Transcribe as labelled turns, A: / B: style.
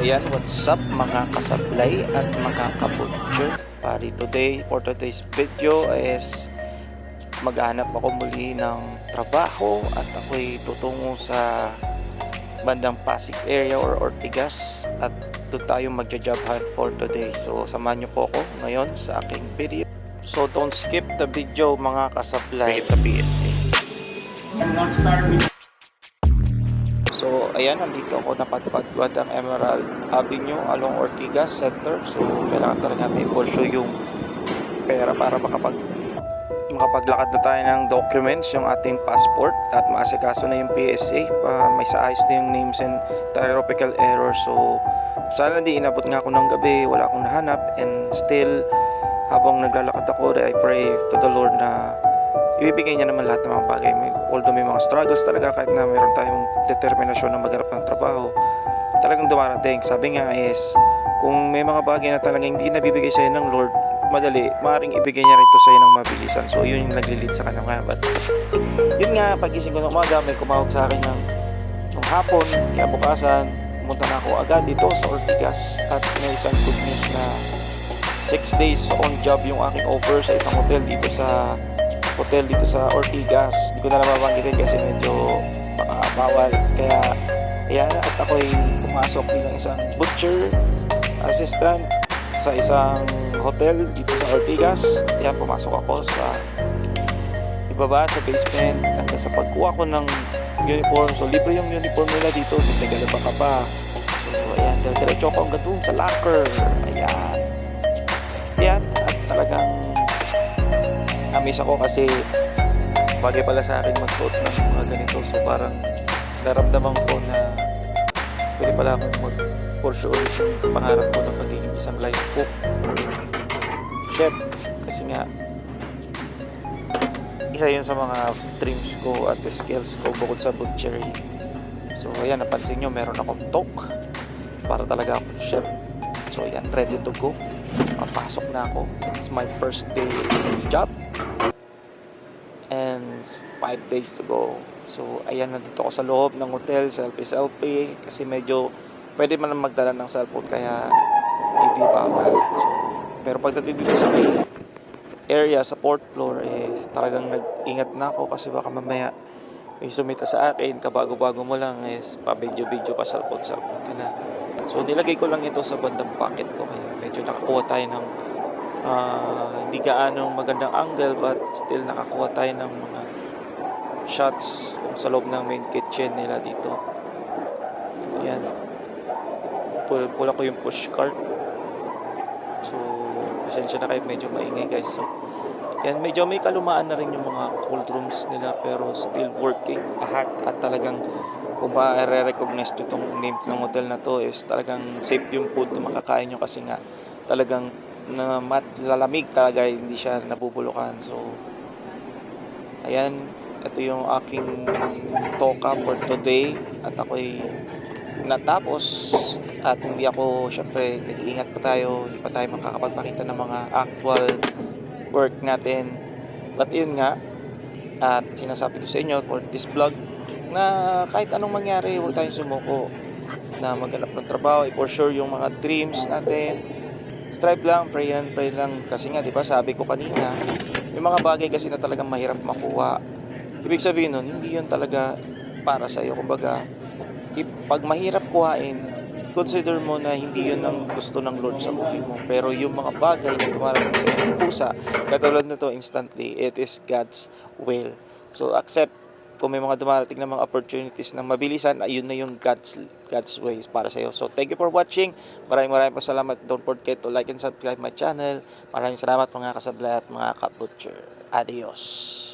A: ayan, what's up mga kasablay at mga kabutcher? Pari today, for today's video is maghanap ako muli ng trabaho at ako'y tutungo sa bandang Pasig area or Ortigas at doon tayo magja-job hunt for today. So samahan niyo po ako ngayon sa aking video. So don't skip the video mga kasablay. sa PSA. So, ayan, nandito ako napadpad ang Emerald Avenue along Ortigas Center. So, kailangan talaga natin i-pursue yung pera para makapag makapaglakad na tayo ng documents, yung ating passport at maasikaso na yung PSA. pa may sa ayos na yung names and typographical error. So, sana di inabot nga ako ng gabi, wala akong nahanap and still habang naglalakad ako, I pray to the Lord na ibibigay niya naman lahat ng mga bagay. Although may mga struggles talaga kahit na meron tayong determinasyon na maghanap ng trabaho, talagang dumarating. Sabi nga is, kung may mga bagay na talagang hindi nabibigay sa'yo ng Lord, madali, maaaring ibigay niya rito sa'yo ng mabilisan. So, yun yung naglilid sa kanya nga. But, yun nga, pagising ko ng umaga, may kumawag sa akin ng, ng hapon, kaya bukasan, pumunta na ako agad dito sa Ortigas at may isang good news na 6 days on job yung aking offer sa isang hotel dito sa hotel dito sa Ortigas. Hindi ko na naman banggitin kasi medyo baka bawal. Kaya, ayan, at ako'y pumasok bilang isang butcher assistant sa isang hotel dito sa Ortigas. Ayan, pumasok ako sa ibaba sa basement hanggang sa pagkuha ko ng uniform. So, libre yung uniform nila dito. Hindi nagalaba ka pa. So, ayan, diretso ako hanggang doon sa locker. Ayan. Ayan, at talagang namiss ako kasi bagay pala sa akin magsuot ng mga ganito. So parang naramdaman ko na pwede pala akong mag-pursue ulit yung pangarap ko na magiging isang life cook. Chef, kasi nga isa yun sa mga dreams ko at skills ko bukod sa butchery. So ayan, napansin nyo, meron akong talk para talaga akong chef. So ayan, ready to go. Papasok na ako. It's my first day job and 5 days to go. So, ayan, nandito ako sa loob ng hotel, selfie-selfie, kasi medyo pwede man magdala ng cellphone, kaya hindi bawal. So, pero pagdating dito sa may area, sa fourth floor, eh, talagang nag-ingat na ako kasi baka mamaya may sumita sa akin, kabago-bago mo lang, eh, pa-video-video pa, cellphone-cellphone ka na. So, nilagay ko lang ito sa bandang pocket ko, kaya medyo nakakuha tayo ng ah, hindi gaano magandang angle but still nakakuha tayo ng mga shots kung sa loob ng main kitchen nila dito. Ayan. Pula, pula ko yung push cart. So, pasensya na kayo medyo maingay guys. So, yan, medyo may kalumaan na rin yung mga cold rooms nila pero still working lahat at talagang kung ba re-recognize nyo itong names ng hotel na to is talagang safe yung food na makakain nyo kasi nga talagang na mat lalamig talaga hindi siya nabubulukan. So ayan ito yung aking toka for today at ako'y natapos at hindi ako syempre nag-iingat pa tayo hindi pa tayo makakapagpakita ng mga actual work natin. But yun nga at sinasabi ko sa inyo for this vlog na kahit anong mangyari huwag tayong sumuko na maghanap ng trabaho for sure yung mga dreams natin strive lang, pray lang, pray lang. Kasi nga, di ba, sabi ko kanina, may mga bagay kasi na talagang mahirap makuha. Ibig sabihin nun, hindi yun talaga para sa'yo. Kumbaga, pag mahirap kuhain, consider mo na hindi yun ang gusto ng Lord sa buhay mo. Pero yung mga bagay na tumarating sa iyong pusa, katulad na to instantly, it is God's will. So, accept kung may mga dumarating na mga opportunities na mabilisan, ayun na yung God's, God's ways para sa iyo. So, thank you for watching. Maraming maraming po salamat. Don't forget to like and subscribe my channel. Maraming salamat mga kasablay at mga kabutcher. Adios.